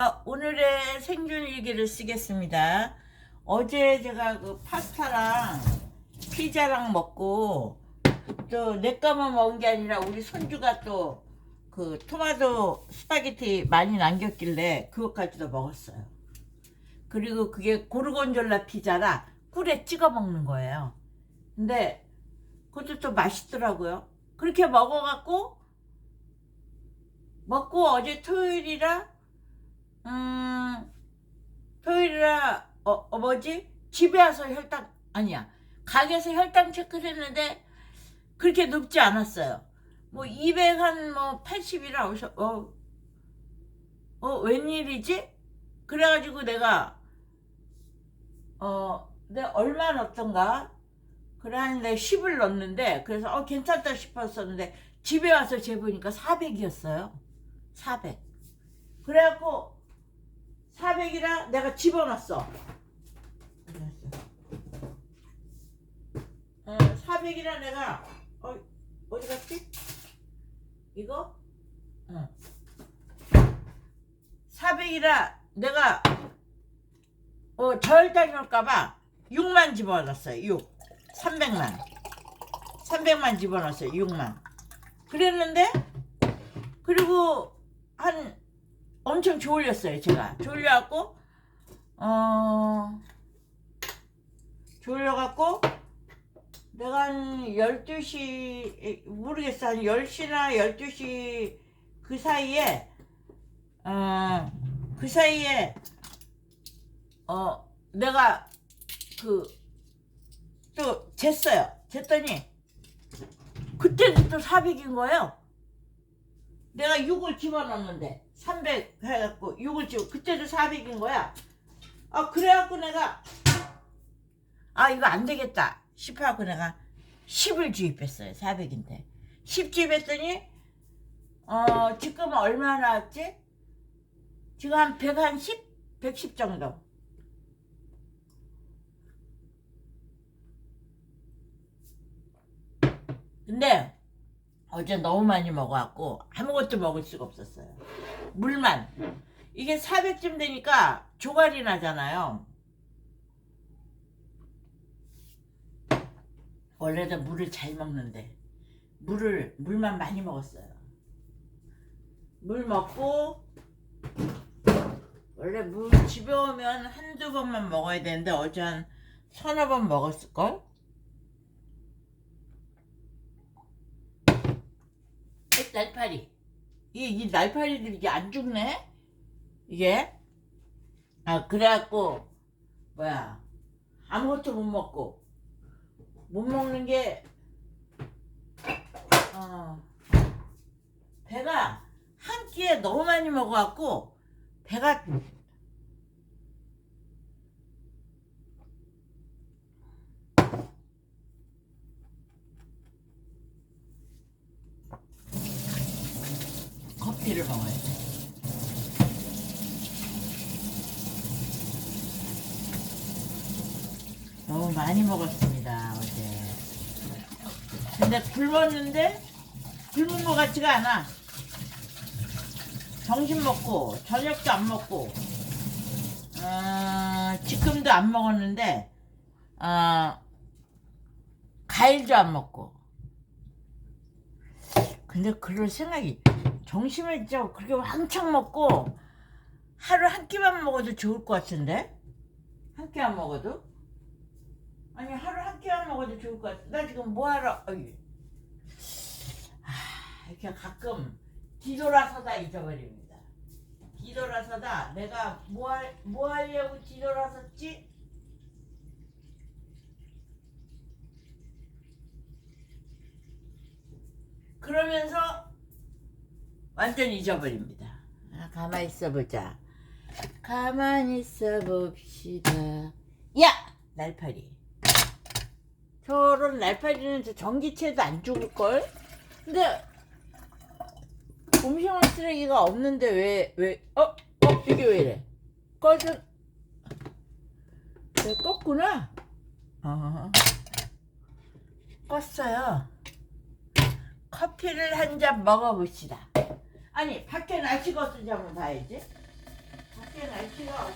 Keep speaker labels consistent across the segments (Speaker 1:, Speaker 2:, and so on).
Speaker 1: 아, 오늘의 생존 일기를 쓰겠습니다. 어제 제가 그 파스타랑 피자랑 먹고 또내 거만 먹은 게 아니라 우리 손주가 또 그 토마토 스파게티 많이 남겼길래 그것까지도 먹었어요. 그리고 그게 고르곤졸라 피자라 꿀에 찍어 먹는 거예요. 근데 그것도 또 맛있더라고요. 그렇게 먹어갖고 먹고 어제 토요일이라 음, 토요일이라, 어, 어, 뭐지? 집에 와서 혈당, 아니야. 가게에서 혈당 체크를 했는데, 그렇게 높지 않았어요. 뭐, 200, 한, 뭐, 80이라, 어서, 어, 어, 웬일이지? 그래가지고 내가, 어, 내가 얼마 넣었던가? 그래, 하는데 10을 넣었는데, 그래서, 어, 괜찮다 싶었었는데, 집에 와서 재보니까 400이었어요. 400. 그래갖고, 400이라 내가 집어넣었어. 어, 400이라 내가 어, 어디 갔지? 이거? 어. 400이라 내가 어, 올까봐 6만 집어넣었어요. 6. 300만. 300만 집어넣었어요. 6만. 그랬는데 그리고 한 엄청 졸렸어요, 제가. 졸려갖고, 어, 졸려갖고, 내가 한 12시, 모르겠어. 한 10시나 12시 그 사이에, 어, 그 사이에, 어, 내가 그, 또 쟀어요. 쟀더니, 그때도 또 400인 거예요. 내가 6을 집어넣었는데 300 해갖고 6을 집어 그때도 400인 거야 아 그래갖고 내가 아 이거 안 되겠다 싶어갖고 내가 10을 주입했어요 400인데 10 주입했더니 어 지금 얼마 나왔지? 지금 한 110? 110 정도 근데 어제 너무 많이 먹어갖고 아무것도 먹을 수가 없었어요. 물만. 이게 400쯤 되니까 조갈이 나잖아요. 원래도 물을 잘 먹는데 물을 물만 많이 먹었어요. 물 먹고 원래 물 집에 오면 한두 번만 먹어야 되는데 어제 한 서너 번 먹었을걸? 날파리. 이, 이 날파리들이 이게 안 죽네? 이게? 아, 그래갖고, 뭐야. 아무것도 못 먹고. 못 먹는 게, 어, 배가 한 끼에 너무 많이 먹어갖고, 배가, 커피를 먹어야 돼. 너무 많이 먹었습니다, 어제. 근데 굶었는데, 굶은 것 같지가 않아. 점심 먹고, 저녁도 안 먹고, 어, 지금도 안 먹었는데, 어, 과일도 안 먹고. 근데 그럴 생각이, 점심을 진짜 그렇게 왕창 먹고, 하루 한 끼만 먹어도 좋을 것 같은데? 한 끼 안 먹어도? 아니 하루 한 끼만 먹어도 좋을 것 같아. 나 지금 뭐 하러? 어이. 아, 이렇게 가끔 뒤돌아서다 잊어버립니다. 뒤돌아서다 내가 뭐, 할, 뭐 하려고 뒤돌아섰지? 그러면서 완전 잊어버립니다. 아, 가만히 있어 보자. 가만히 있어 봅시다. 야! 날파리. 저런 날파리는 저 전기체도 안 죽을걸? 근데 음식물 쓰레기가 없는데 왜, 왜, 어? 어? 이게 왜 이래? 꺼져. 왜 껐구나? 어. 껐어요. 커피를 한 잔 먹어봅시다. 아니, 밖에 날씨가 어떤지 한번 봐야지.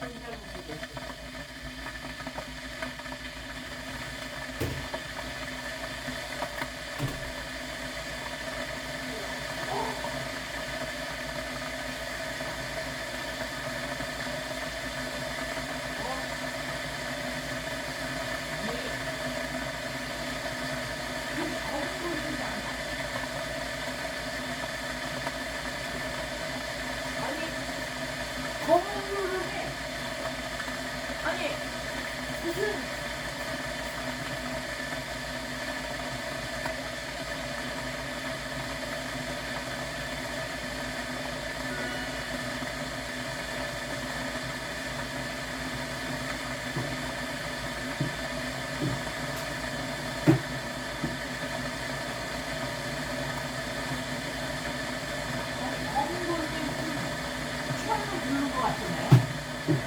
Speaker 1: 된장국이 됐어. 아니 검은 구름이 아니 무슨 검은 구름이 처음으로 부르는 것 같으네.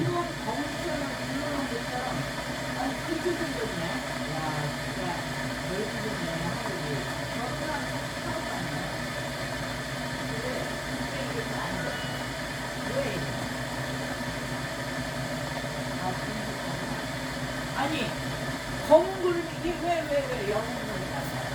Speaker 1: 이건 검은처럼 부르는 것처럼 아니 그렇게 생겼네. 야 진짜 넓이겠네 하늘이. 저거랑 차고 갔네. 왜? 이게 이게 안 돼. 왜 이래? 아 그렇구나. 아니 검은 구름이 이게 왜 왜 왜 영은 구름이 나타나?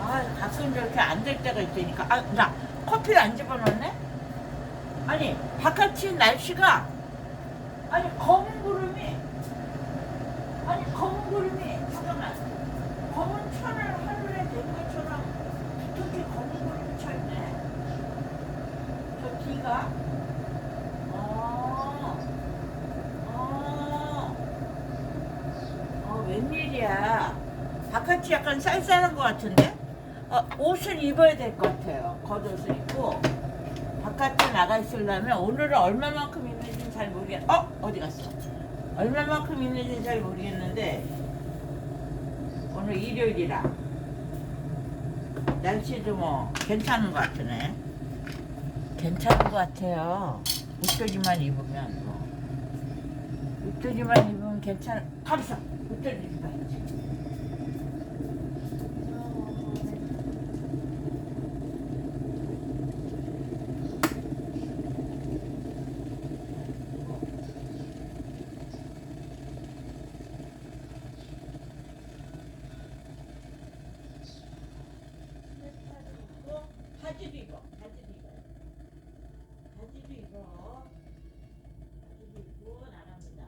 Speaker 1: 아, 저렇게 안 될 때가 있다니까. 아, 나 커피를 안 집어넣네? 아니, 바깥이 날씨가, 아니, 검은 구름이, 아니, 검은 구름이, 잠깐만. 검은 천을 하늘에 댄 것처럼 두텁게 검은 구름이 쳐있네. 저 뒤가. 어, 어, 어, 웬일이야. 바깥이 약간 쌀쌀한 것 같은데? 어, 옷을 입어야 될 것 같아요. 겉옷을 입고 바깥에 나가 있으려면 오늘은 얼마만큼 입는지는 잘 모르겠. 어 어디 갔어? 얼마만큼 입는지는 잘 모르겠는데 오늘 일요일이라 날씨도 뭐 괜찮은 것 같으네. 괜찮은 것 같아요. 옷도지만 입으면 뭐 옷도지만 입으면 괜찮. 가만있어. 옷도지 입어야지. 바지도 입어. 바지도 입어. 바지도 입어. 바지도 입고 나갑니다.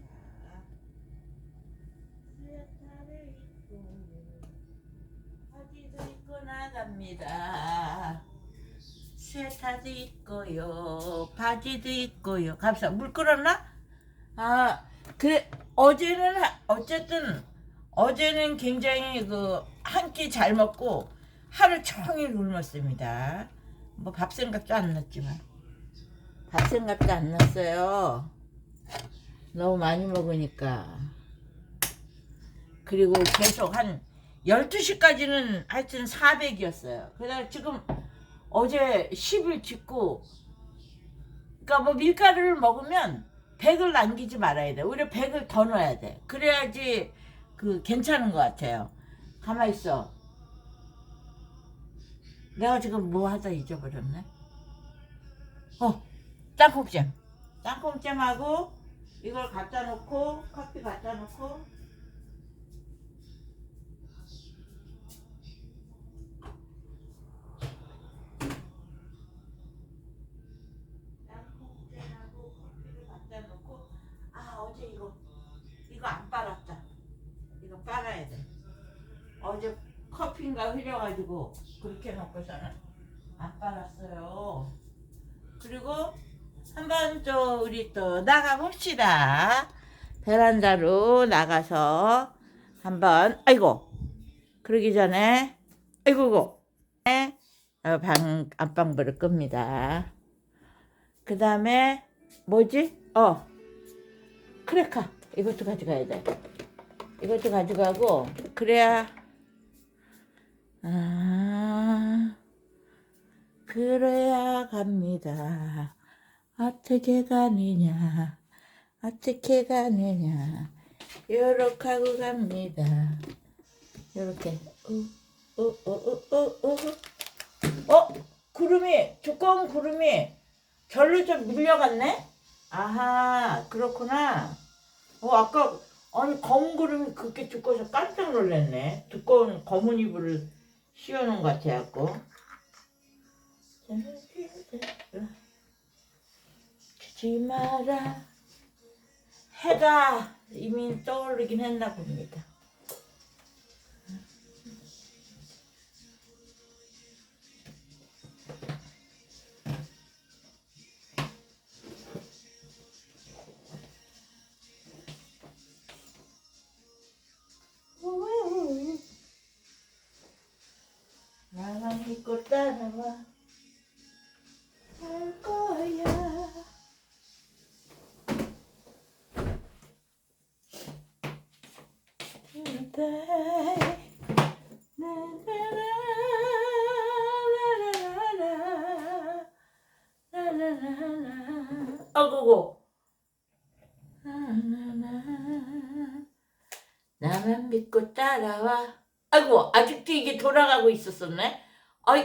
Speaker 1: 자, 스웨터를 입고 바지도 입고 나갑니다. 스웨터도 입고요. 바지도 입고요. 갑시다. 물 끓었나? 아, 그래 어제는 하- 어쨌든 어제는 굉장히 그 한 끼 잘 먹고 하루 종일 굶었습니다. 뭐 밥 생각도 안 났지만 밥 생각도 안 났어요. 너무 많이 먹으니까. 그리고 계속 한 12시까지는 하여튼 400이었어요. 그래서 지금 어제 10일 찍고 그러니까 뭐 밀가루를 먹으면 100을 남기지 말아야 돼. 오히려 100을 더 넣어야 돼. 그래야지 그 괜찮은 것 같아요. 가만 있어. 내가 지금 뭐 하다 잊어버렸네. 어, 땅콩잼. 땅콩잼하고 이걸 갖다 놓고 커피 갖다 놓고 커피를 갖다 놓고 아 어제 이거 이거 안 빨았다. 이거 빨아야 돼. 어제 커피인가 흘려가지고 그렇게 놓고서는 안 빨았어요. 그리고 한번 또 우리 또 나가 봅시다. 베란다로 나가서 한번 아이고 그러기 전에 아이고 네, 어, 방 안방불을 끕니다. 그 다음에 뭐지? 어 크레카 이것도 가져가야 돼. 이것도 가져가고 그래야 아 그래야 갑니다. 어떻게 가느냐 어떻게 가느냐 요렇게 하고 갑니다. 요렇게 어어어어어 어 구름이 두꺼운 구름이 절로 좀 밀려갔네. 아하 그렇구나. 어 아까 아니 검은 구름이 그렇게 두꺼워서 깜짝 놀랐네. 두꺼운 검은 이불을 씌워놓은 것 같아갖고. 주지 마라. 해가 이미 떠오르긴 했나 봅니다. 따라와 할 거야. 어구고 나만 믿고 따라와 아이고 아직도 이게 돌아가고 있었었네